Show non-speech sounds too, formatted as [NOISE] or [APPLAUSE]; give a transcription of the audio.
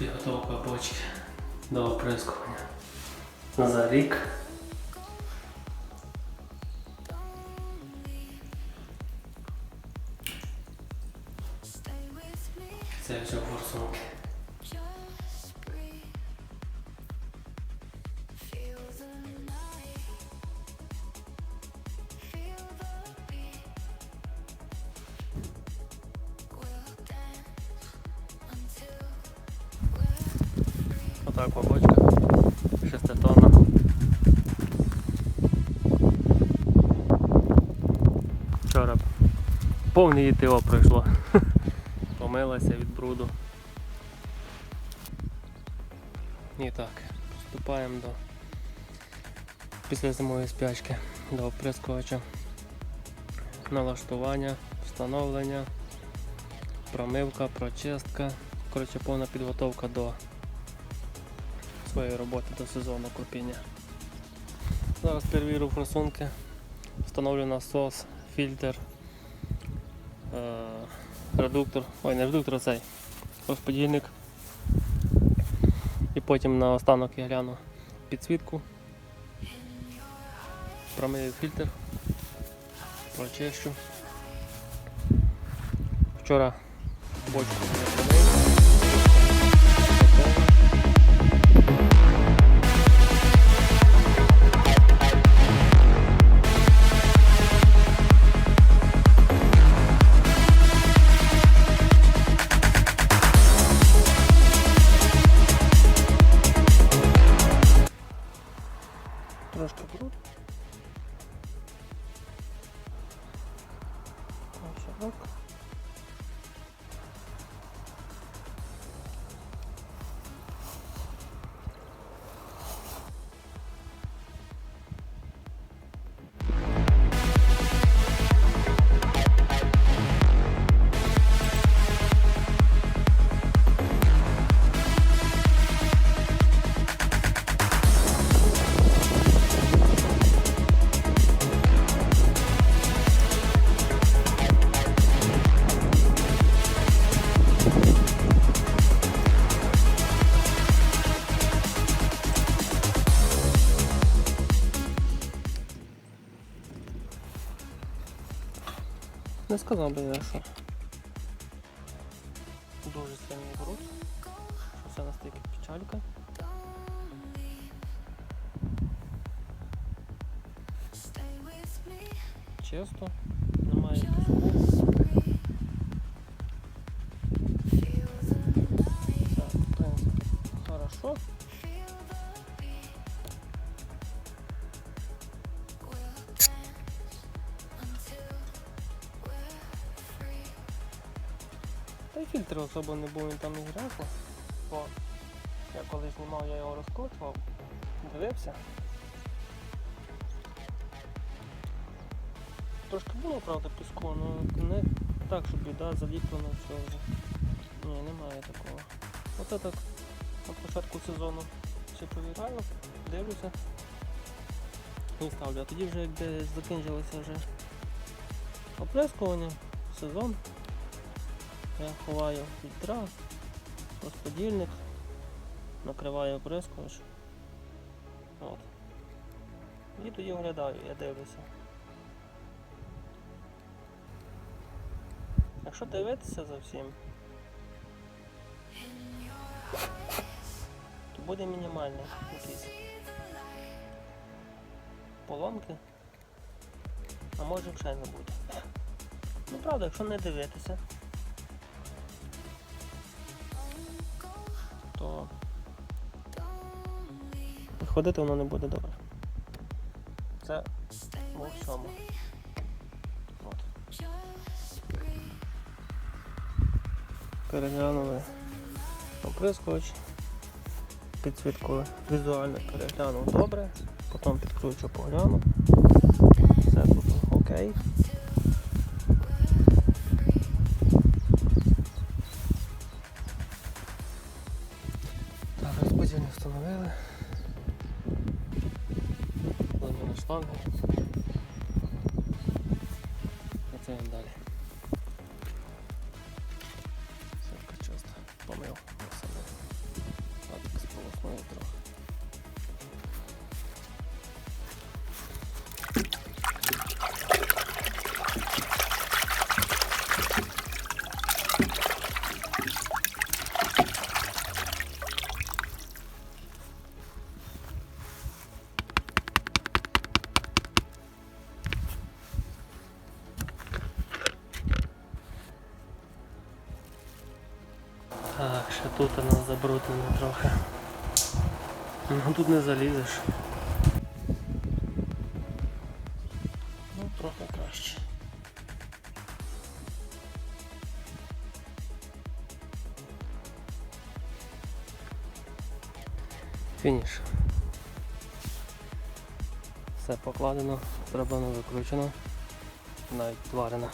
Підготовка бочки до оприскування. За рік. Це вже форсунки. Отак бочка. Шеститонна. Вчора повне її пройшло. [LAUGHS] Помилася від бруду. І так, приступаємо до після зимової спячки до оприскувача. Налаштування, встановлення, промивка, прочистка. Коротше, повна підготовка до своєї роботи до сезону купіння. Зараз перевірю форсунки, встановлю насос, фільтр, е, редуктор, ой, не редуктор, а цей розподільник. І потім на останок я гляну підсвітку, промию фільтр, прочищу. Вчора бочку Не сказав би я, що дуже сильний груд, що це настільки печалька. Чисто, немає піску. Та й фільтр особо не був, він там і грязно. Бо я коли знімав, я його розкручував, дивився. Трошки було, правда, піску, але не так, щоб біда заліплено все вже. Ні, немає такого. Оце так на початку сезону все провіраю, дивлюся і ставлю. А тоді вже як закінчилося вже оприскування, сезон. Я ховаю фільтра, розподільник, накриваю оприскувач. От. І тоді оглядаю, я дивлюся. Якщо дивитися за всім, то буде мінімальний якийсь поломки, а може взагалі не буде. Ну правда, якщо не дивитися, то ходити воно не буде добре. Це у всьому. От. Переглянули оприскувач. Підсвітку візуально переглянув добре, потім підключу погляну. Все тут окей. vamos Vamos andar. Тут нас забруднено трохи. Ну тут не залізеш. Ну, трохи краще. Фініш. Все покладено, зроблено, викручено, навіть зварено.